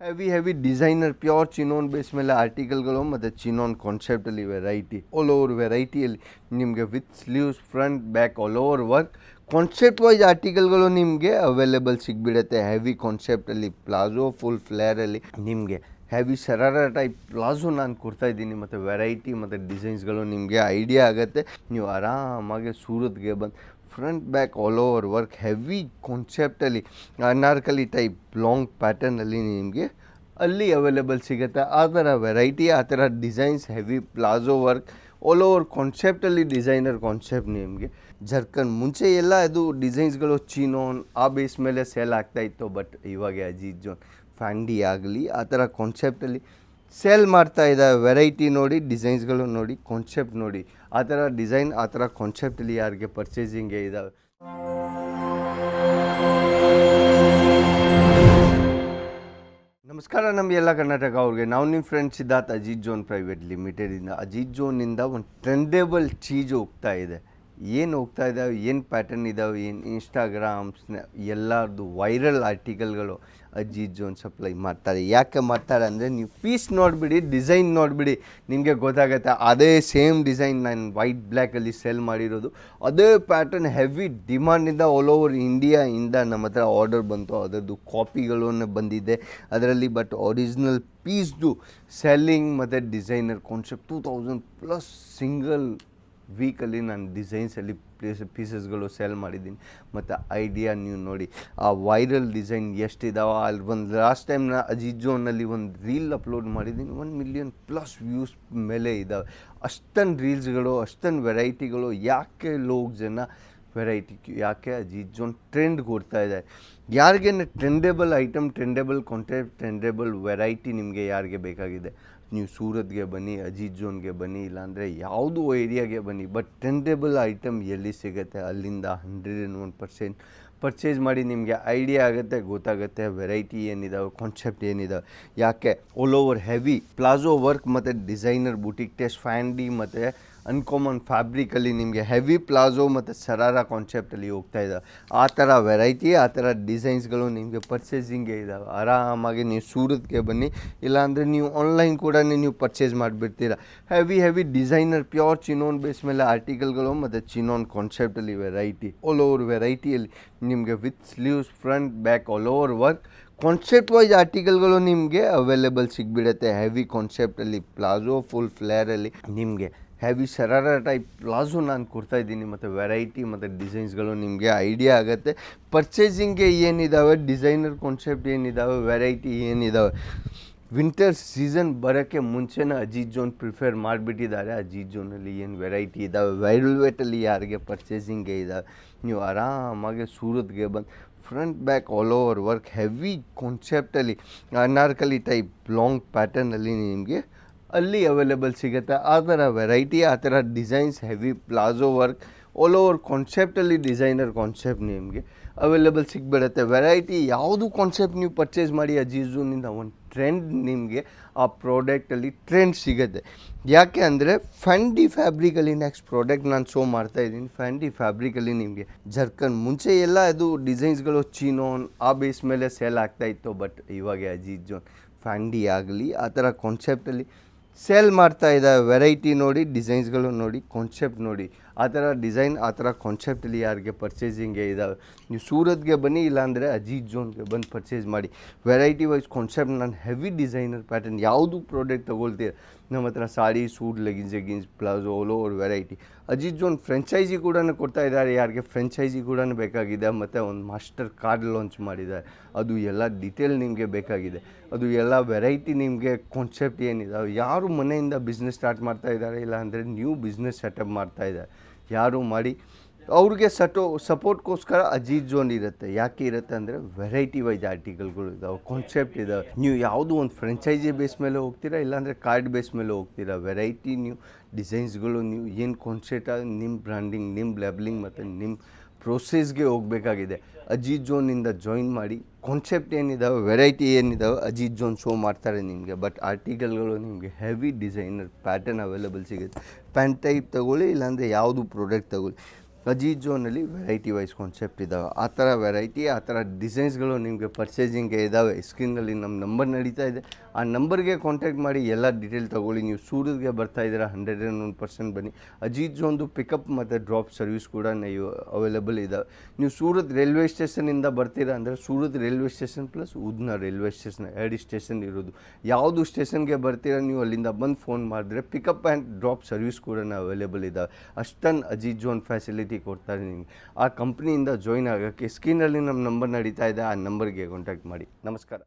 Heavy heavy designer pure chinon base ಮೇಲೆ ಆರ್ಟಿಕಲ್ಗಳು ಮತ್ತು ಚಿನೋನ್ ಕಾನ್ಸೆಪ್ಟಲ್ಲಿ ವೆರೈಟಿ ಆಲ್ ಓವರ್ ವೆರೈಟಿಯಲ್ಲಿ ನಿಮಗೆ with sleeves front back all over work concept wise ಆರ್ಟಿಕಲ್ಗಳು ನಿಮಗೆ ಅವೈಲೇಬಲ್ ಸಿಗ್ಬಿಡುತ್ತೆ. ಹೆವಿ ಕಾನ್ಸೆಪ್ಟಲ್ಲಿ ಪ್ಲಾಜೋ ಫುಲ್ ಫ್ಲೇರಲ್ಲಿ ನಿಮಗೆ. ಹೆವಿ ಶರಾರ ಟೈಪ್ ಪ್ಲಾಜೋ ನಾನು ಕೊಡ್ತಾ ಇದ್ದೀನಿ, ಮತ್ತು ವೆರೈಟಿ ಮತ್ತು ಡಿಸೈನ್ಸ್ಗಳು ನಿಮಗೆ ಐಡಿಯಾ ಆಗುತ್ತೆ. ನೀವು ಆರಾಮಾಗಿ ಸೂರತ್ಗೆ ಬಂದು front back all over work heavy ಕಾನ್ಸೆಪ್ಟಲ್ಲಿ Anarkali type long ಪ್ಯಾಟರ್ನಲ್ಲಿ ನಿಮಗೆ ಅಲ್ಲಿ ಅವೈಲೇಬಲ್ ಸಿಗುತ್ತೆ. ಆ ಥರ ವೆರೈಟಿ ಆ ಥರ designs heavy palazzo work all over ಕಾನ್ಸೆಪ್ಟಲ್ಲಿ designer concept ನಿಮಗೆ. ಜರ್ಕನ್ ಮುಂಚೆ ಎಲ್ಲ ಇದು ಡಿಸೈನ್ಸ್ಗಳು ಚೀನೋನ್, ಆ ಬೇಸ್ ಮೇಲೆ ಸೇಲ್ ಆಗ್ತಾ ಇತ್ತು ಬಟ್ ಇವಾಗ ಅಜೀತ್ ಜೋನ್ ಫ್ಯಾಂಡಿ ಆಗಲಿ, ಆ ಥರ ಕಾನ್ಸೆಪ್ಟಲ್ಲಿ ಸೇಲ್ ಮಾಡ್ತಾ ಇದ್ದಾವೆ ವೆರೈಟಿ ನೋಡಿ ಡಿಸೈನ್ಸ್ಗಳು ನೋಡಿ ಕಾನ್ಸೆಪ್ಟ್ ನೋಡಿ. ಆ ಥರ ಡಿಸೈನ್ ಆ ಥರ ಕಾನ್ಸೆಪ್ಟಲ್ಲಿ ಯಾರಿಗೆ ಪರ್ಚೇಸಿಂಗ್ಗೆ ಇದ್ದಾವೆ ನಮಸ್ಕಾರ ನಮ್ಮ ಎಲ್ಲ ಕರ್ನಾಟಕ ಅವ್ರಿಗೆ. ನಾವು ನಿಮ್ಮ friend Siddhartha, Ajit zone private ಲಿಮಿಟೆಡಿಂದ Ajit ಜೋನಿಂದ ಒಂದು ಟ್ರೆಂಡೇಬಲ್ ಚೀಜ್ ಹೋಗ್ತಾ ಇದೆ. ಏನು ಹೋಗ್ತಾ ಇದ್ದಾವೆ ಏನು ಪ್ಯಾಟರ್ನ್ ಇದ್ದಾವೆ ಏನು ಇನ್ಸ್ಟಾಗ್ರಾಮ್ ಸ್ನ್ಯಾ ಎಲ್ಲರದು ವೈರಲ್ ಆರ್ಟಿಕಲ್ಗಳು ಅಜ್ಜಿ ಜೋನ್ ಸಪ್ಲೈ ಮಾಡ್ತಾರೆ. ಯಾಕೆ ಮಾಡ್ತಾರೆ ಅಂದರೆ ನೀವು ಪೀಸ್ ನೋಡಿಬಿಡಿ ಡಿಸೈನ್ ನೋಡಿಬಿಡಿ, ನಿಮಗೆ ಗೊತ್ತಾಗುತ್ತೆ. ಅದೇ ಸೇಮ್ ಡಿಸೈನ್ ನಾನು ವೈಟ್ ಬ್ಲ್ಯಾಕಲ್ಲಿ ಸೆಲ್ ಮಾಡಿರೋದು. ಅದೇ ಪ್ಯಾಟರ್ನ್ ಹೆವಿ ಡಿಮಾಂಡಿಂದ ಆಲ್ ಓವರ್ ಇಂಡಿಯಾಯಿಂದ ನಮ್ಮ ಹತ್ರ ಆರ್ಡರ್ ಬಂತು. ಅದರದ್ದು ಕಾಪಿಗಳನ್ನು ಬಂದಿದೆ. ಅದರಲ್ಲಿ ಬಟ್ ಒರಿಜಿನಲ್ ಪೀಸ್ದು ಸೆಲ್ಲಿಂಗ್ ಮತ್ತು designer concept two thousand plus single ವೀಕಲ್ಲಿ ನಾನು ಡಿಸೈನ್ಸಲ್ಲಿ ಪ್ಲೇಸ್ ಪೀಸಸ್ಗಳು ಸೆಲ್ ಮಾಡಿದ್ದೀನಿ. ಮತ್ತು ಐಡಿಯಾ ನೀವು ನೋಡಿ, ಆ ವೈರಲ್ ಡಿಸೈನ್ ಎಷ್ಟಿದಾವೆ? ಅಲ್ಲಿ ಒಂದು ಲಾಸ್ಟ್ ಟೈಮ್ ನಾ ಅಜಿಜೋನಲ್ಲಿ ಒಂದು ರೀಲ್ ಅಪ್ಲೋಡ್ ಮಾಡಿದ್ದೀನಿ. ಒನ್ ಮಿಲಿಯನ್ ಪ್ಲಸ್ ವ್ಯೂಸ್ ಮೇಲೆ ಇದ್ದಾವೆ ಅಷ್ಟೊಂದು ರೀಲ್ಸ್ಗಳು ಅಷ್ಟೊಂದು ವೆರೈಟಿಗಳು ಯಾಕೆ ಲೋಕ್ ಜನ ವೆರೈಟಿ ಯಾಕೆ ಅಜಿಜೋನ್ ಟ್ರೆಂಡ್ ಕೊಡ್ತಾ ಇದೆ ಯಾರಿಗೆ trendable item trendable content trendable variety ನಿಮಗೆ ಯಾರಿಗೆ ಬೇಕಾಗಿದೆ? ನೀವು ಸೂರತ್ಗೆ ಬನ್ನಿ ಅಜಿತ್ ಜೋನ್ಗೆ ಬನ್ನಿ, ಇಲ್ಲಾಂದರೆ ಯಾವುದೋ ಏರಿಯಾಗೆ ಬನ್ನಿ. ಬಟ್ ಟ್ರೆಂಡೇಬಲ್ ಐಟಮ್ ಎಲ್ಲಿ ಸಿಗುತ್ತೆ? ಅಲ್ಲಿಂದ hundred and one percent purchase ಮಾಡಿ ನಿಮಗೆ ಐಡಿಯಾ ಆಗುತ್ತೆ, ಗೊತ್ತಾಗುತ್ತೆ ವೆರೈಟಿ ಏನಿದಾವೆ ಕಾನ್ಸೆಪ್ಟ್ ಏನಿದಾವೆ. ಯಾಕೆ? All over heavy palazzo work ಮತ್ತು ಡಿಸೈನರ್ ಬುಟಿಕ್ ಟೆಸ್ಟ್ ಫ್ಯಾಂಡಿ ಮತ್ತು ಅನ್ಕಾಮನ್ ಫ್ಯಾಬ್ರಿಕಲ್ಲಿ ನಿಮಗೆ ಹೆವಿ ಪ್ಲಾಜೋ ಮತ್ತು ಸರಾರ ಕಾನ್ಸೆಪ್ಟಲ್ಲಿ ಹೋಗ್ತಾ ಇದ್ದಾವೆ ಆ ಥರ ವೆರೈಟಿ ಆ ಥರ ಡಿಸೈನ್ಸ್ಗಳು ನಿಮಗೆ ಪರ್ಚೇಸಿಂಗೇ ಇದ್ದಾವೆ ಆರಾಮಾಗಿ ನೀವು ಸೂರತ್ಗೆ ಬನ್ನಿ. ಇಲ್ಲಾಂದರೆ ನೀವು ಆನ್ಲೈನ್ ಕೂಡ ನೀವು purchase ಮಾಡಿಬಿಡ್ತೀರ. Heavy heavy designer pure chinon base ಮೇಲೆ ಆರ್ಟಿಕಲ್ಗಳು ಮತ್ತು ಚಿನೋನ್ ಕಾನ್ಸೆಪ್ಟಲ್ಲಿ ವೆರೈಟಿ ಆಲ್ ಓವರ್ ವೆರೈಟಿಯಲ್ಲಿ ನಿಮಗೆ with sleeves front back all over work concept wise ಆರ್ಟಿಕಲ್ಗಳು ನಿಮಗೆ ಅವೈಲೇಬಲ್ ಸಿಗ್ಬಿಡುತ್ತೆ. ಹೆವಿ ಕಾನ್ಸೆಪ್ಟಲ್ಲಿ ಪ್ಲಾಜೋ ಫುಲ್ ಫ್ಲೇರಲ್ಲಿ ನಿಮಗೆ. ಹೆವಿ ಸರಾರ ಟೈಪ್ ಪ್ಲಾಜೋ ನಾನು ಕೊಡ್ತಾ ಇದ್ದೀನಿ, ಮತ್ತು ವೆರೈಟಿ ಮತ್ತು ಡಿಸೈನ್ಸ್ಗಳು ನಿಮಗೆ ಐಡಿಯಾ ಆಗುತ್ತೆ. ಪರ್ಚೇಸಿಂಗ್ಗೆ ಏನಿದ್ದಾವೆ ಡಿಸೈನರ್ ಕಾನ್ಸೆಪ್ಟ್ ಏನಿದ್ದಾವೆ ವೆರೈಟಿ ಏನಿದ್ದಾವೆ ವಿಂಟರ್ ಸೀಸನ್ ಬರೋಕ್ಕೆ ಮುಂಚೆನೇ ಅಜಿತ್ ಜೋನ್ ಪ್ರಿಫೇರ್ ಮಾಡಿಬಿಟ್ಟಿದ್ದಾರೆ. ಅಜಿತ್ ಜೋನಲ್ಲಿ ಏನು ವೆರೈಟಿ ಇದ್ದಾವೆ ವೈರಲ್ವೇಟಲ್ಲಿ ಯಾರಿಗೆ ಪರ್ಚೇಸಿಂಗ್ಗೆ ಇದ್ದಾವೆ ನೀವು ಆರಾಮಾಗಿ ಸೂರತ್ಗೆ ಬಂದು front back all over work heavy ಕಾನ್ಸೆಪ್ಟಲ್ಲಿ Anarkali type long ಪ್ಯಾಟರ್ನಲ್ಲಿ ನಿಮಗೆ ಅಲ್ಲಿ ಅವೈಲೇಬಲ್ ಸಿಗುತ್ತೆ. ಆ ಥರ ವೆರೈಟಿ ಆ ಥರ designs heavy palazzo work all over ಕಾನ್ಸೆಪ್ಟಲ್ಲಿ designer concept ನಿಮಗೆ ಅವೈಲೇಬಲ್ ಸಿಗ್ಬಿಡುತ್ತೆ. ವೆರೈಟಿ ಯಾವುದು ಕಾನ್ಸೆಪ್ಟ್ ನೀವು ಪರ್ಚೇಸ್ ಮಾಡಿ ಅಜೀಝೂನಿಂದ ಒಂದು ಟ್ರೆಂಡ್ ನಿಮಗೆ, ಆ ಪ್ರಾಡಕ್ಟಲ್ಲಿ ಟ್ರೆಂಡ್ ಸಿಗುತ್ತೆ. ಯಾಕೆ ಅಂದರೆ ಫ್ಯಾಂಡಿ ಫ್ಯಾಬ್ರಿಕಲ್ಲಿ ನೆಕ್ಸ್ಟ್ ಪ್ರಾಡಕ್ಟ್ ನಾನು ಶೋ ಮಾಡ್ತಾ ಇದ್ದೀನಿ. ಫ್ಯಾಂಡಿ ಫ್ಯಾಬ್ರಿಕಲ್ಲಿ ನಿಮಗೆ ಜರ್ಕನ್ ಮುಂಚೆ ಎಲ್ಲ ಅದು ಡಿಸೈನ್ಸ್ಗಳು ಚೀನೋನ್ ಆ ಬೇಸ್ ಮೇಲೆ ಸೇಲ್ ಆಗ್ತಾ ಇತ್ತು. ಬಟ್ ಇವಾಗ ಅಜೀಜ್ ಜೋನ್ ಫ್ಯಾಂಡಿ ಆಗಲಿ, ಆ ಥರ ಕಾನ್ಸೆಪ್ಟಲ್ಲಿ ಸೇಲ್ ಮಾಡ್ತಾ ಇದ್ದ ವೆರೈಟಿ ನೋಡಿ ಡಿಸೈನ್ಸ್ಗಳು ನೋಡಿ ಕಾನ್ಸೆಪ್ಟ್ ನೋಡಿ. ಆ ಥರ ಡಿಸೈನ್, ಆ ಥರ ಕಾನ್ಸೆಪ್ಟಲ್ಲಿ ಯಾರಿಗೆ ಪರ್ಚೇಸಿಂಗ್ಗೆ ಇದ್ದಾವೆ ನೀವು ಸೂರತ್ಗೆ ಬನ್ನಿ, ಇಲ್ಲಾಂದರೆ ಅಜೀತ್ ಜೋನ್ಗೆ ಬಂದು ಪರ್ಚೇಸ್ ಮಾಡಿ. ವೆರೈಟಿ ವೈಸ್ ಕಾನ್ಸೆಪ್ಟ್ ನಾನು ಹೆವಿ ಡಿಸೈನರ್ ಪ್ಯಾಟರ್ನ್ ಯಾವುದು ಪ್ರಾಡಕ್ಟ್ ತೊಗೊಳ್ತೀರ? ನಮ್ಮ ಹತ್ರ sari, suit leggings leggings palazzo all over variety Ajit zone franchise ಕೂಡ ಕೊಡ್ತಾ ಇದ್ದಾರೆ, ಯಾರಿಗೆ ಫ್ರೆಂಚೈಸಿ ಕೂಡ ಬೇಕಾಗಿದೆ, ಮತ್ತು ಒಂದು ಮಾಸ್ಟರ್ ಕಾರ್ಡ್ ಲಾಂಚ್ ಮಾಡಿದ್ದಾರೆ. ಅದು ಎಲ್ಲ ಡಿಟೇಲ್ ನಿಮಗೆ ಬೇಕಾಗಿದೆ. ಅದು ಎಲ್ಲ ವೆರೈಟಿ ನಿಮಗೆ ಕಾನ್ಸೆಪ್ಟ್ ಏನಿದೆ ಯಾರು ಮನೆಯಿಂದ ಬಿಸ್ನೆಸ್ ಸ್ಟಾರ್ಟ್ ಮಾಡ್ತಾ ಇದ್ದಾರೆ ಇಲ್ಲ ನ್ಯೂ ಬಿಸ್ನೆಸ್ ಸೆಟಪ್ ಮಾಡ್ತಾ ಇದ್ದಾರೆ. ಯಾರು ಮಾಡಿ ಅವ್ರಿಗೆ ಸಟೋ ಸಪೋರ್ಟ್ಗೋಸ್ಕರ ಅಜೀತ್ ಜೋನ್ ಇರುತ್ತೆ. ಯಾಕೆ ಇರುತ್ತೆ ಅಂದರೆ ವೆರೈಟಿ ವೈಸ್ ಆರ್ಟಿಕಲ್ಗಳು ಇದಾವೆ ಕಾನ್ಸೆಪ್ಟ್ ಇದಾವೆ. ನೀವು ಯಾವುದು ಒಂದು ಫ್ರೆಂಚೈಸಿ ಬೇಸ್ ಮೇಲೆ ಹೋಗ್ತೀರಾ, ಇಲ್ಲಾಂದರೆ ಕಾರ್ಡ್ ಬೇಸ್ ಮೇಲೆ ಹೋಗ್ತೀರಾ? ವೆರೈಟಿ ನೀವು ಡಿಸೈನ್ಸ್ಗಳು ನೀವು ಏನು ಕಾನ್ಸೆಪ್ಟ್ ನಿಮ್ಮ ಬ್ರ್ಯಾಂಡಿಂಗ್ ನಿಮ್ಮ ಲೆಬ್ಲಿಂಗ್ ಮತ್ತು ನಿಮ್ಮ ಪ್ರೋಸೆಸ್ಗೆ ಹೋಗಬೇಕಾಗಿದೆ. ಅಜೀತ್ ಜೋನಿಂದ ಜಾಯಿನ್ ಮಾಡಿ ಕಾನ್ಸೆಪ್ಟ್ ಏನಿದಾವೆ ವೆರೈಟಿ ಏನಿದಾವೆ ಅಜೀತ್ ಜೋನ್ ಶೋ ಮಾಡ್ತಾರೆ ನಿಮಗೆ. ಬಟ್ ಆರ್ಟಿಕಲ್ಗಳು ನಿಮಗೆ ಹೆವಿ ಡಿಸೈನರ್ ಪ್ಯಾಟರ್ನ್ ಅವೈಲೇಬಲ್ ಸಿಗುತ್ತೆ. ಪ್ಯಾಂಟ್ ಟೈಪ್ ತಗೊಳ್ಳಿ, ಇಲ್ಲಾಂದರೆ ಯಾವುದು ಪ್ರಾಡಕ್ಟ್ ತಗೊಳ್ಳಿ. ಅಜೀತ್ ಝೋನಲ್ಲಿ ವೆರೈಟಿ ವೈಸ್ ಕಾನ್ಸೆಪ್ಟ್ ಇದ್ದಾವೆ ಆ ಥರ ವೆರೈಟಿ ಆ ಥರ ಡಿಸೈನ್ಸ್ಗಳು ನಿಮಗೆ ಪರ್ಚೇಸಿಂಗ್ಗೆ ಇದ್ದಾವೆ ಸ್ಕ್ರೀನಲ್ಲಿ ನಮ್ಮ ನಂಬರ್ ನಡೀತಾ ಇದೆ. ಆ ನಂಬರ್ಗೆ ಕಾಂಟ್ಯಾಕ್ಟ್ ಮಾಡಿ ಎಲ್ಲ ಡೀಟೇಲ್ ತೊಗೊಳ್ಳಿ. ನೀವು ಸೂರತ್ಗೆ ಬರ್ತಾ ಇದ್ದೀರಾ ಹಂಡ್ರೆಡ್ ಆ್ಯಂಡ್ ಒನ್ ಪರ್ಸೆಂಟ್ ಬನ್ನಿ. ಅಜೀಜ್ ಝೋನ್ದು ಪಿಕಪ್ ಮತ್ತು ಡ್ರಾಪ್ ಸರ್ವಿಸ್ ಕೂಡ ನೀವು ಅವೈಲೇಬಲ್ ಇದ್ದಾವೆ ನೀವು ಸೂರತ್ ರೈಲ್ವೆ ಸ್ಟೇಷನಿಂದ ಬರ್ತೀರಾ ಅಂದರೆ Surat railway station plus Udhna railway station ಎರಡು ಸ್ಟೇಷನ್ ಇರೋದು. ಯಾವುದು ಸ್ಟೇಷನ್ಗೆ ಬರ್ತೀರಾ ನೀವು ಅಲ್ಲಿಂದ ಬಂದು ಫೋನ್ ಮಾಡಿದ್ರೆ ಪಿಕಪ್ ಆ್ಯಂಡ್ ಡ್ರಾಪ್ ಸರ್ವಿಸ್ ಕೂಡ ಅವೈಲೇಬಲ್ ಇದ್ದಾವೆ ಅಷ್ಟನ್ ಅಜೀಜ್ ಝೋನ್ ಫೆಸಿಲಿಟಿ ಕೊಡ್ತಾರೆ ನಿಮಗೆ. ಆ ಕಂಪ್ನಿಯಿಂದ ಜಾಯ್ನ್ ಆಗೋಕ್ಕೆ ಸ್ಕ್ರೀನಲ್ಲಿ ನಮ್ಮ ನಂಬರ್ ನಡೀತಾ ಇದೆ, ಆ ನಂಬರ್ಗೆ ಕಾಂಟ್ಯಾಕ್ಟ್ ಮಾಡಿ. ನಮಸ್ಕಾರ.